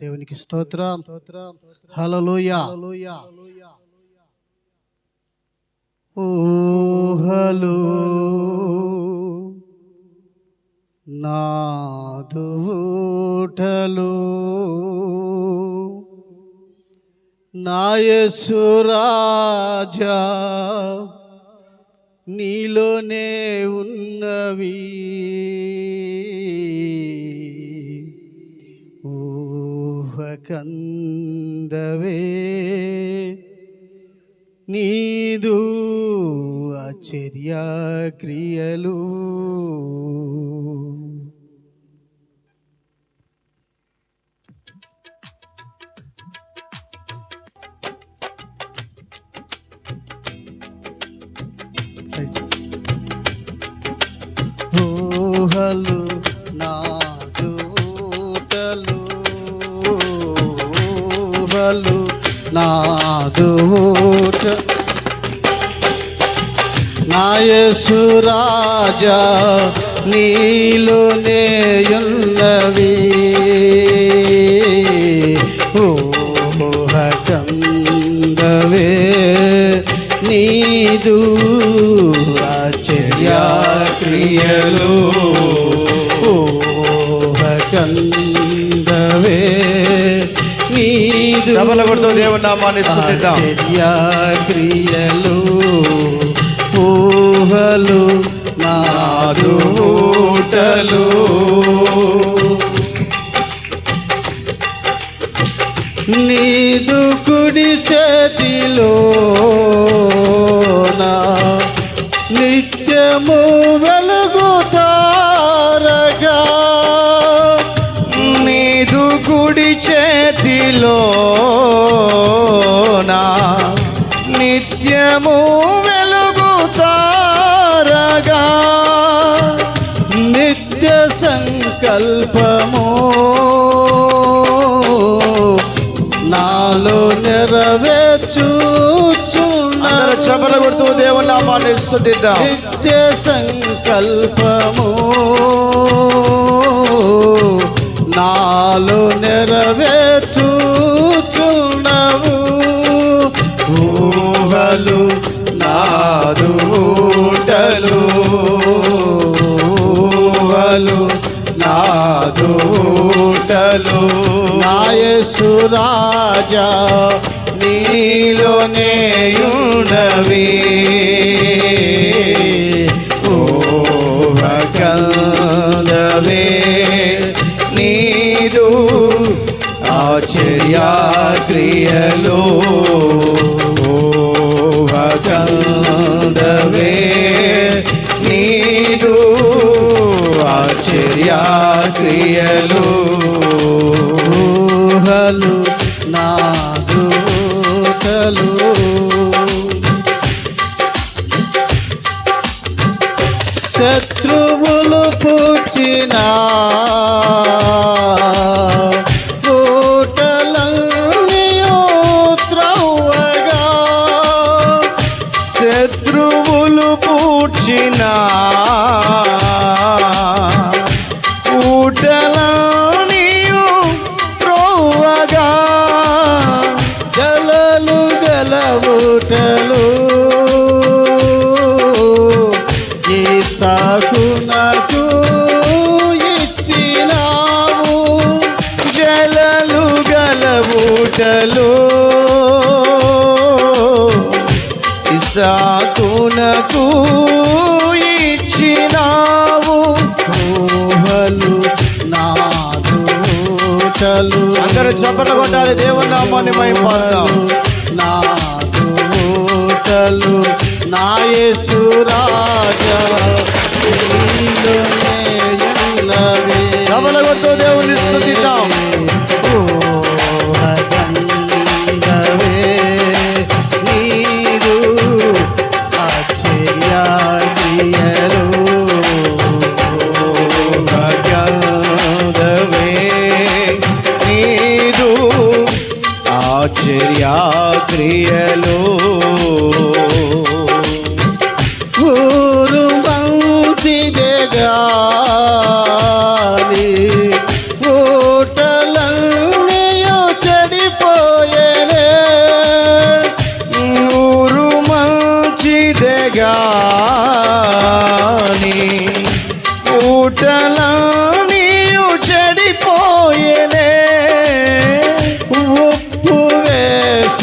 దేవునికి స్తోత్రం. హల్లెలూయా. ఊహలు నాదుటలు నాయసురాజా నీలోనే ఉన్నవి. కందవే నీదు ఆశ్చర్య క్రియలు ఊహలు నాదూట నాయసురాజా నీలు నేయున్నవి. ఊహకందవే నీదు ఆచర్య క్రియలో కొడుతూ దేవుని నామాన్ని ఆశ్చర్య క్రియలు ఊహలు నాదూటలు నీదు కుడి చేతిలో నా నిత్యము వెలుగుతారగా నీదు కుడి చేతిలో నిత్యము వెలుగుతారగా. నిత్య సంకల్పము నాలో నెరవేర్చుచున్న అందరూ చపల కొడుతూ దేవుని స్తుతిద్దాం నిత్య సంకల్పము నాలో నెరవేర్చుచున్నవు. ఊహలు నాదూటలు ఊహలు నాదూటలు. నాయసురాజా నీలోనే ఉన్నవి ఊహకందవే నీదు ఆశ్చర్య క్రియలు శత్రువులు అందరూ చప్పట్లు కొట్టాలి దేవుని నామాన్ని పాడతాం నాదూటలు నాయసురాజా నీలోనే ఉన్నవే. చప్పట్లు కొడుతూ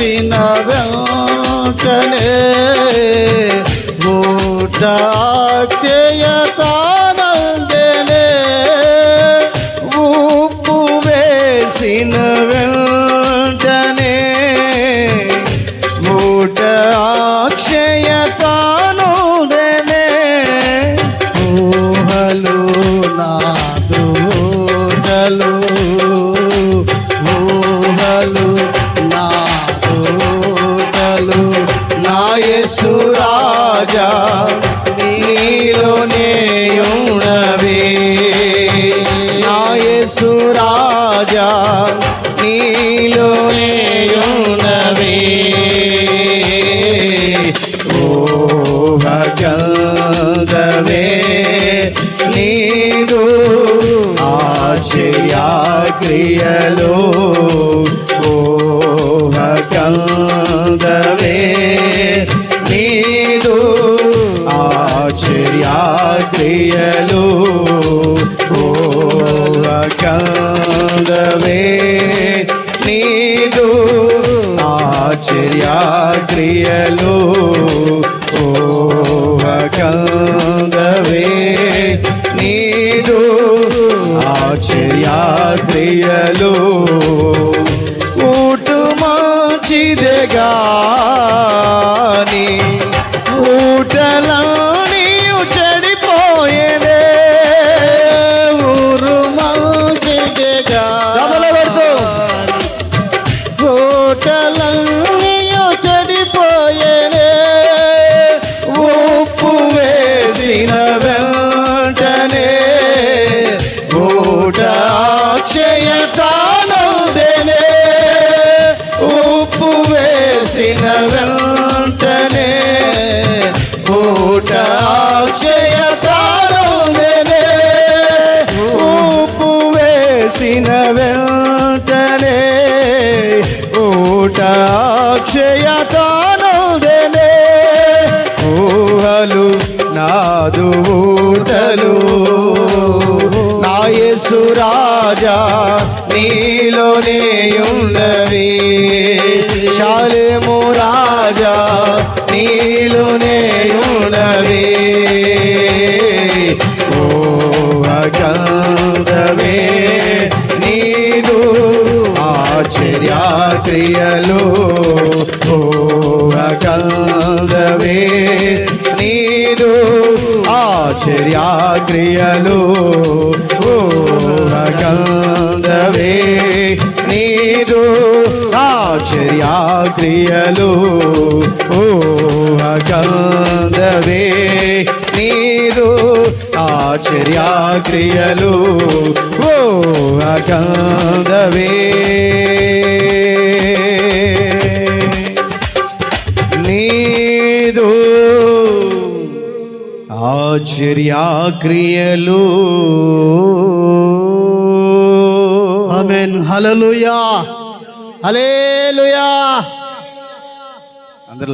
na క్రియలో ఓ నీదు ఆశ్చర్య క్రియలు ఓ నీదు ఆశ్చర్య క్రియలు ఓ క్రియలు వేసిన వెంటనే ఊట అక్షయతానుదేనే ఊహలు నాదు ఊటలు. నా రాజా నీలోనే ఉన్నవి శాలేము రాజా నీలోనే ఆశ్చర్య క్రియలు ఓ అగంధవే నీదు. ఆశ్చర్య క్రియలు ఓ అగంధవే నీదు. ఆశ్చర్యాక్రియలు ఓ అగంధవే నీదు. ఆశ్చర్య ఓ అగంధవే నీదు. ఆశ్చర్య క్రియలు ఆమెన్ హల్లెలూయా హల్లెలూయా అందరూ